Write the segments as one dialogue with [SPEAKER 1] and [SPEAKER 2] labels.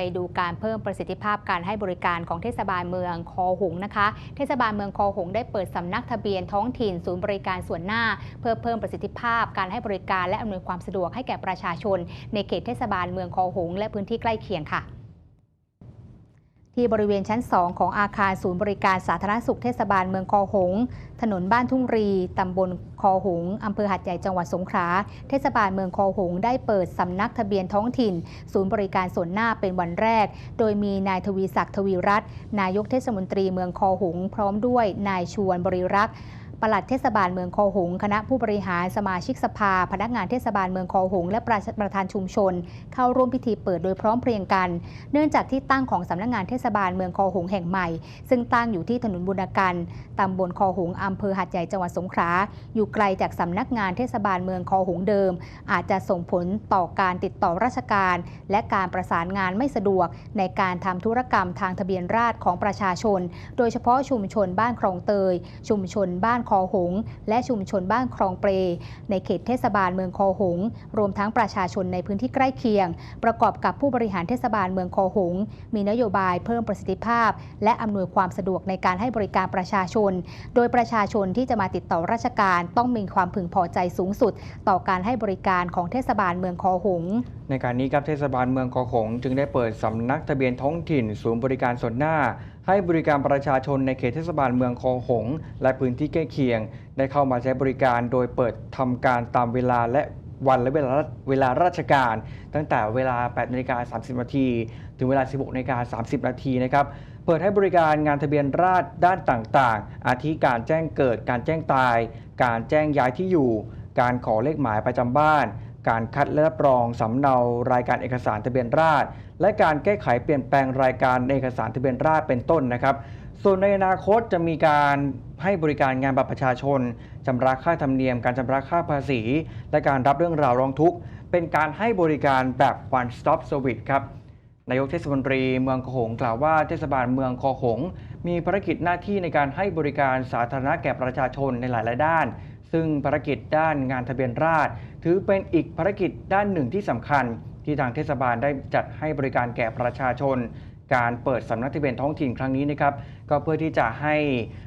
[SPEAKER 1] ไปดูการเพิ่มประสิทธิภาพการให้บริการของเทศบาลเมืองคอหงนะคะ เทศบาลเมืองคอหงได้เปิดสำนักทะเบียนท้องถิ่นศูนย์บริการส่วนหน้า เพื่อเพิ่มประสิทธิภาพการให้บริการและอำนวยความสะดวกให้แก่ประชาชน ในเขตเทศบาลเมืองคอหงและพื้นที่ใกล้เคียงค่ะ ที่บริเวณชั้น 2 ของอาคารศูนย์บริการสาธารณสุขเทศบาลเมืองคอหง ถนนบ้านทุ่งรี ตำบลคอหง อำเภอหัดใหญ่จังหวัดสงขลา เทศบาลเมืองคอหง ได้เปิดสำนักทะเบียนท้องถิ่น ศูนย์บริการส่วนหน้าเป็นวันแรก โดยมีนายทวีศักดิ์ทวีรัตน์ นายกเทศมนตรีเมืองคอหง พร้อมด้วยนายชวนบริรักษ์ ปลัดเทศบาลเมืองคอหง คณะผู้บริหารสมาชิกสภา พนักงานเทศบาลเมืองคอหง และประประธานชุมชน เข้าร่วมพิธีเปิดโดยพร้อมเพรียงกัน เนื่องจากที่ตั้งของสำนักงานเทศบาลเมืองคอหงแห่งใหม่ ซึ่งตั้งอยู่ที่ถนนบุญกันตำบลคอหงอำเภอหัดใหญ่จังหวัดสงขลาอยู่ไกลจากสำนักงานเทศบาลเมืองคอหงเดิม อาจจะส่งผลต่อการติดต่อราชการ และการประสานงานไม่สะดวก ในการทำธุรกรรมทางทะเบียนราษฎรของประชาชน โดยเฉพาะชุมชนบ้านคลองเตย ชุมชนบ้านคอหง และชุมชนบ้านคลองเปร ในเขตเทศบาลเมืองคอหง รวมทั้งประชาชนในพื้นที่ใกล้เคียง ประกอบกับผู้บริหารเทศบาลเมืองคอหง มีนโยบายเพิ่มประสิทธิภาพ และอำนวยความสะดวกในการให้บริการประชาชน โดยประชาชนที่จะมาติดต่อราชการต้องมีความพึงพอใจสูงสุด ต่อการให้บริการของเทศบาลเมืองคอหง
[SPEAKER 2] ในการนี้ครับเทศบาลเมืองคอหงจึงได้เปิดสำนักทะเบียนท้องถิ่น ศูนย์บริการส่วนหน้า ให้บริการประชาชนในเขตเทศบาลเมืองคอหง และพื้นที่ใกล้เคียง ได้เข้ามาใช้บริการโดยเปิดทำการตามเวลาและวันและเวลาเวลาราชการ ตั้งแต่เวลา 8นาฬิกา30นาทีถึงเวลา 16นาฬิกา30นาทีนะครับ เปิดให้บริการงานทะเบียนราษฎรด้านต่างๆ อาทิการแจ้งเกิด การแจ้งตาย การแจ้งย้ายที่อยู่ การขอเลขหมายประจำบ้าน การคัดและรับรองสำเนารายการเอกสารทะเบียนราษฎรและการแก้ไขเปลี่ยนแปลงรายการเอกสารทะเบียนราษฎรเป็นต้นนะครับ ส่วนในอนาคตจะมีการให้บริการงานบัตรประชาชนชำระค่าธรรมเนียม การชำระค่าภาษี และการรับเรื่องราวร้องทุกข์ เป็นการให้บริการแบบ one stop service ครับนายกเทศมนตรีเมืองคอหงกล่าวว่าเทศบาลเมืองคอหง มีภารกิจหน้าที่ในการให้บริการสาธารณะแก่ประชาชนในหลาย ๆ ด้าน ซึ่งภารกิจด้านงานทะเบียนราษฎรถือเป็นอีกภารกิจด้านหนึ่งที่สำคัญ ที่ทางเทศบาลได้จัดให้บริการแก่ประชาชน การเปิดสำนักทะเบียนท้องถิ่นครั้งนี้นะครับก็เพื่อที่จะให้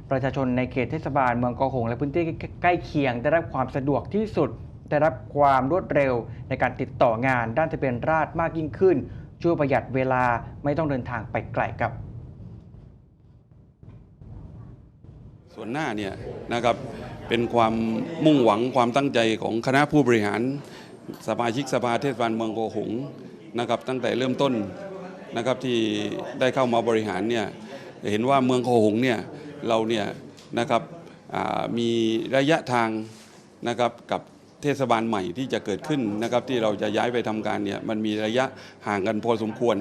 [SPEAKER 2] ประชาชนในเขตเทศบาลเมืองกอหงและพื้นที่ใกล้เคียงได้รับความสะดวกที่สุดได้รับความรวดเร็วในการติดต่องานด้านทะเบียนราษฎรมากยิ่งขึ้น ช่วยประหยัดเวลาไม่ต้องเดินทางไปไกลครับ
[SPEAKER 3] ส่วนหน้าเนี่ยนะครับเป็นความมุ่งหวังความตั้งใจของคณะผู้บริหารสมาชิกสภาเทศบาลเมืองโกหงส์นะครับตั้งแต่เริ่มต้นนะครับที่ได้เข้ามาบริหารเนี่ยเห็นว่าเมืองโกหงส์เนี่ยเราเนี่ยนะครับมีระยะทางนะครับกับเทศบาลใหม่ที่จะเกิดขึ้นนะครับที่เราจะย้ายไปทำการเนี่ยมันมีระยะห่างกันพอสมควร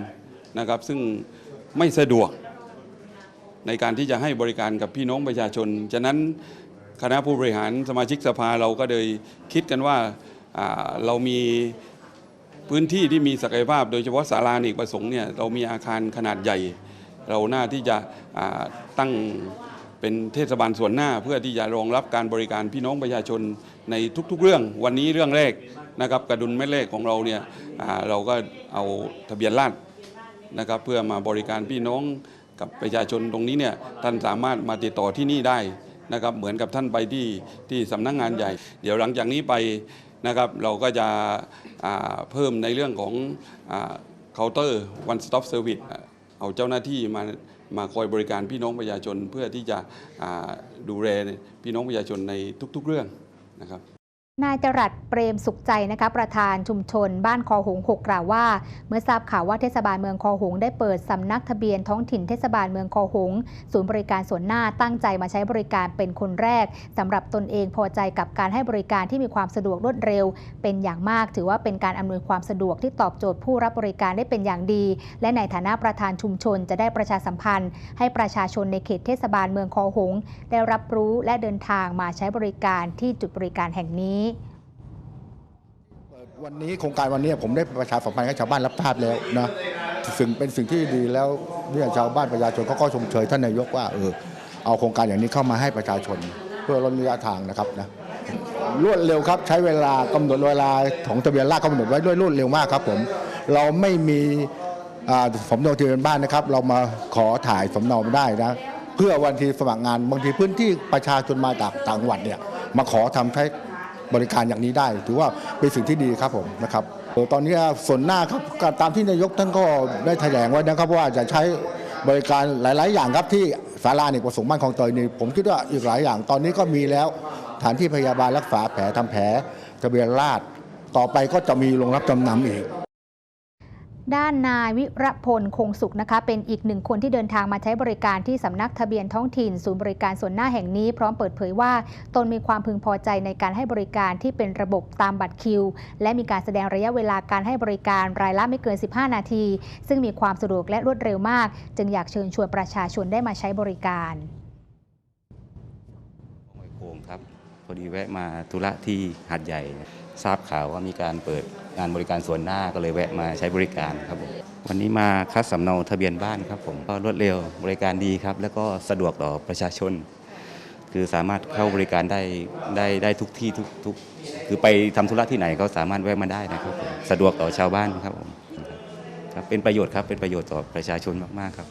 [SPEAKER 3] นะครับซึ่งไม่สะดวก ในการที่จะให้บริการกับพี่น้องประชาชน ฉะนั้นคณะผู้บริหารสมาชิกสภาเราก็เลยคิดกันว่าเรามีพื้นที่ที่มีศักยภาพ โดยเฉพาะศาลาเนกประสงค์เนี่ยเรามีอาคารขนาดใหญ่ เราหน้าที่จะตั้งเป็นเทศบาลส่วนหน้า เพื่อที่จะรองรับการบริการพี่น้องประชาชนในทุกๆเรื่อง วันนี้เรื่องแรกนะครับกระดุลแม่เลขของเราเนี่ยเราก็เอาทะเบียนราษนะครับเพื่อมาบริการพี่น้อง กับประชาชนตรงนี้เนี่ยท่านสามารถมาติดต่อที่นี่ได้นะครับเหมือนกับท่านไปที่ที่สำนักงงานใหญ่ เดี๋ยวหลังจากนี้ไปนะครับเราก็จะเพิ่มในเรื่องของเคาน์เตอร์ one stop service เอาเจ้าหน้าที่มามาคอยบริการพี่น้องประชาชนเพื่อที่จะดูแลพี่น้องประชาชนในทุกๆเรื่องนะครับ
[SPEAKER 1] นายจรัสเปรมสุขใจนะคะประธานชุมชน บ้านคอหงหกกล่าวว่า เมื่อทราบข่าวว่าเทศบาลเมืองคอหงได้เปิดสำนักทะเบียนท้องถิ่นเทศบาลเมืองคอหงศูนย์บริการส่วนหน้าตั้งใจมาใช้บริการเป็นคนแรกสำหรับตนเองพอใจกับการให้บริการที่มีความสะดวกรวดเร็ว เป็นอย่างมากถือว่าเป็นการอำนวยความสะดวกที่ตอบโจทย์ผู้รับบริการได้เป็นอย่างดี และในฐานะประธานชุมชนจะได้ประชาสัมพันธ์ ให้ประชาชนในเขตเทศบาลเมืองคอหงได้รับรู้และเดินทางมาใช้บริการที่จุดบริการแห่งนี้
[SPEAKER 4] วันนี้โครงการวันนี้ผมได้ประชาสัมพันธ์ให้ชาวบ้านรับทราบแล้วนะสิ่งเป็นสิ่งที่ดีแล้วเนี่ยชาวบ้านประชาชนเขาก็ชมเชยท่านนายกว่าเออเอาโครงการอย่างนี้เข้ามาให้ประชาชน เพื่อลดระยะทางนะครับนะรวดเร็วครับใช้เวลากำหนดเวลาของทะเบียนราษฎรกำหนดไว้ด้วยรวดเร็วมากครับผมเราไม่มีอ่าสำเนาทะเบียนบ้านนะครับ เรามาขอถ่ายสำเนาได้นะเพื่อวันที่สมัครงานบางทีพื้นที่ประชาชนมาจากต่างจังหวัดเนี่ยมาขอทำใช้ บริการอย่างนี้ได้ ถือว่าเป็นสิ่งที่ดีครับผมนะครับตอนนี้ส่วนหน้าครับตามที่นายกท่านก็ได้แถลงไว้นะครับว่าจะใช้บริการหลาย ๆ อย่างครับที่ศาลาเนกประสงค์บ้านของเตยนี่ผมคิดว่าอีกหลายอย่างตอนนี้ก็มีแล้วฐานที่พยาบาลรักษาแผลทำแผลทะเบียนราษต่อไปก็จะมีโรงรับจำนำอีก
[SPEAKER 1] ด้านนายวิรพลคงสุขนะคะ เป็นอีกหนึ่งคนที่เดินทางมาใช้บริการที่สำนักทะเบียนท้องถิ่น ศูนย์บริการส่วนหน้าแห่งนี้ พร้อมเปิดเผยว่า ตนมีความพึงพอใจในการให้บริการที่เป็นระบบตามบัตรคิว และมีการแสดงระยะเวลาการให้บริการรายละไม่เกิน 15 นาที ซึ่งมีความสะดวกและรวดเร็วมาก จึงอยากเชิญชวนประชาชนได้มาใช้บริการ
[SPEAKER 5] อดีแวะมาธุระที่หาดใหญ่ ทราบข่าวว่ามีการเปิดงานบริการส่วนหน้าก็เลยแวะมาใช้บริการครับผมวันนี้มาคัดสำเนาทะเบียนบ้านครับผมก็รวดเร็วบริการดีครับ แล้วก็สะดวกต่อประชาชน คือสามารถเข้าบริการได้ได้ได้ทุกที่ทุกทุกคือไปทำธุระที่ไหนก็สามารถแวะมาได้นะครับผมสะดวกต่อชาวบ้านครับผมครับเป็นประโยชน์ครับเป็นประโยชน์ต่อประชาชนมากๆครับ